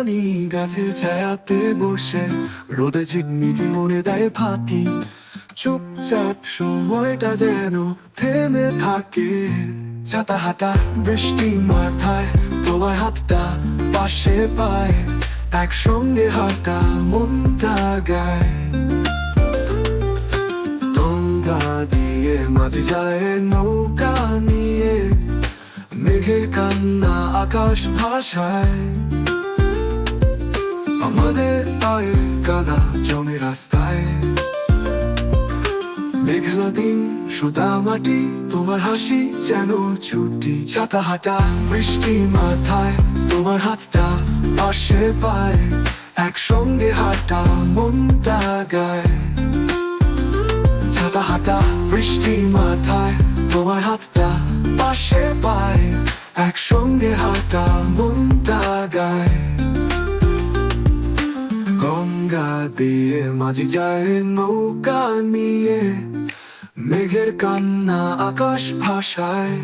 জানি গাছের ছায়াতে বসে রোদে ঝিকমিকি মনে দেয় ফাঁকি। চুপচাপ সময়টা যেন থেমে থাকে। ছাতা হাঁটা, বৃষ্টি মাথায়, তোমার হাতটা পাশে পায়। একসঙ্গে হাঁটা, মনটা গায়। গঙ্গা দিয়ে মাঝে যায় নৌকা নিয়ে। মেঘের কান্না আকাশ ভাষায় আমাদের পায়ের কাদা জমে রাস্তায় মেঘলা দিন সুতা মাটি তোমার হাসি যেন ছুটি ছাতা হাঁটা বৃষ্টি মাথায় তোমার হাতটা পাশে পায় একসঙ্গে হাঁটা মনটা গায় ছাতা হাঁটা বৃষ্টি মাথায় তোমার হাতটা পাশে পায় একসঙ্গে হাঁটা মনটা গায় দিয়ে মাঝি যায় নৌকা নিয়ে, মেঘের কান্না আকাশ ভাষায়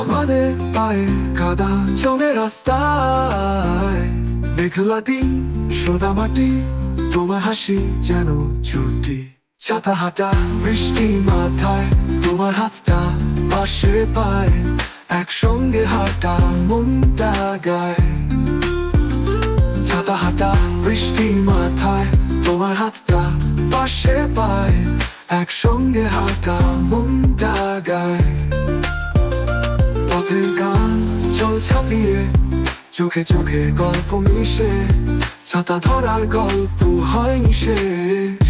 আমাদের পায়ে কাদা জমে রাস্তায় মেঘলা দিন সোদা মাটি, তোমার হাসি যেন ছুটি। ছাতা হাঁটা বৃষ্টি মাথায়, তোমার হাতটা পাশে পায়, একসঙ্গে হাঁটা, মনটা গায়। বৃষ্টি মাথায়, তোমার হাতটা পাশে পায়, একসঙ্গে হাঁটা মনটা গায়। পথের গান জল ছাপিয়ে, চোখে চোখে গল্প মিশে, ছাতা ধরার গল্প হয়নি শেষ